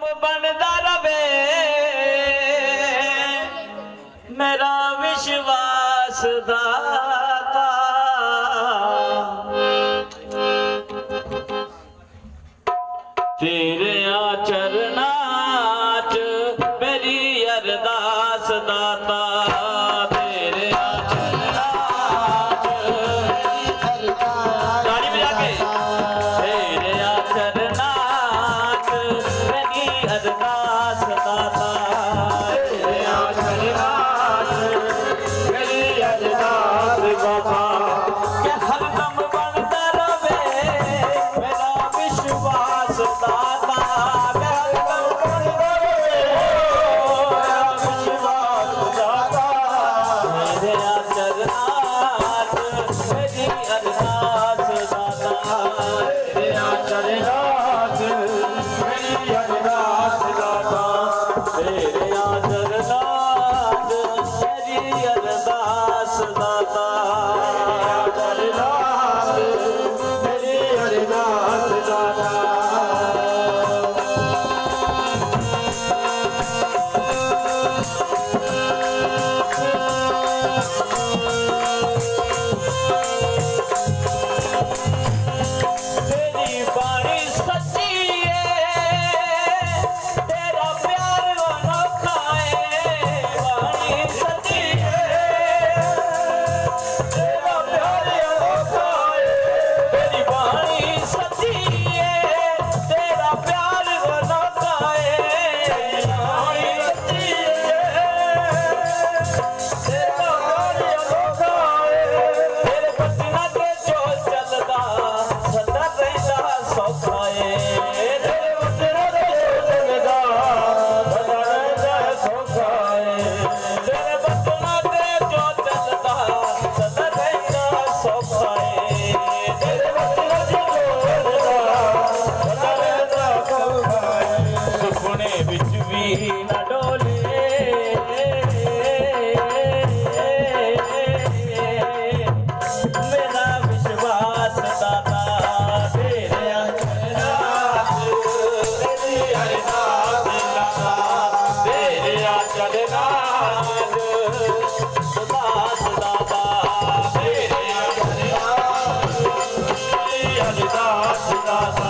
ਕੰਮ ਬਣਦਾ ਰਵੇ। ਮੇਰਾ ਵਿਸ਼ਵਾਸ ਦਾਤਾ। ਤੇਰੇ रे हरिदास दासा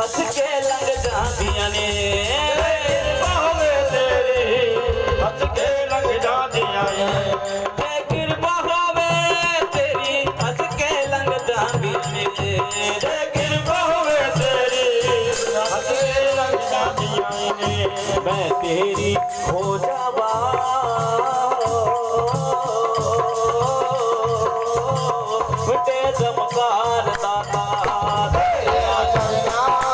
ਹੱਸ ਕੇ ਲੰਘ ਜਾਂਦੀਆਂ ਨੇ। ਕਿਰਪਾ ਹੋਵੇ ਤੇਰੀ ਹੱਸ ਕੇ ਲੰਘ ਜਾਂਦੀਆਂ ਨੇ। ਤੇ ਕਿਰਪਾ ਹੋਵੇ ਤੇਰੀ, ਹੱਸ ਕੇ ਲੰਘ ਜਾਂਦੀਆਂ ਨੇ। ਤੇ ਕਿਰਪਾ ਹੋਵੇ ਤੇਰੀ, ਹੱਸ ਕੇ ਲੰਘ ਜਾਂਦੀਆਂ ਨੇ। ਮੈਂ ਤੇਰੀ ਹੋ ਜਾ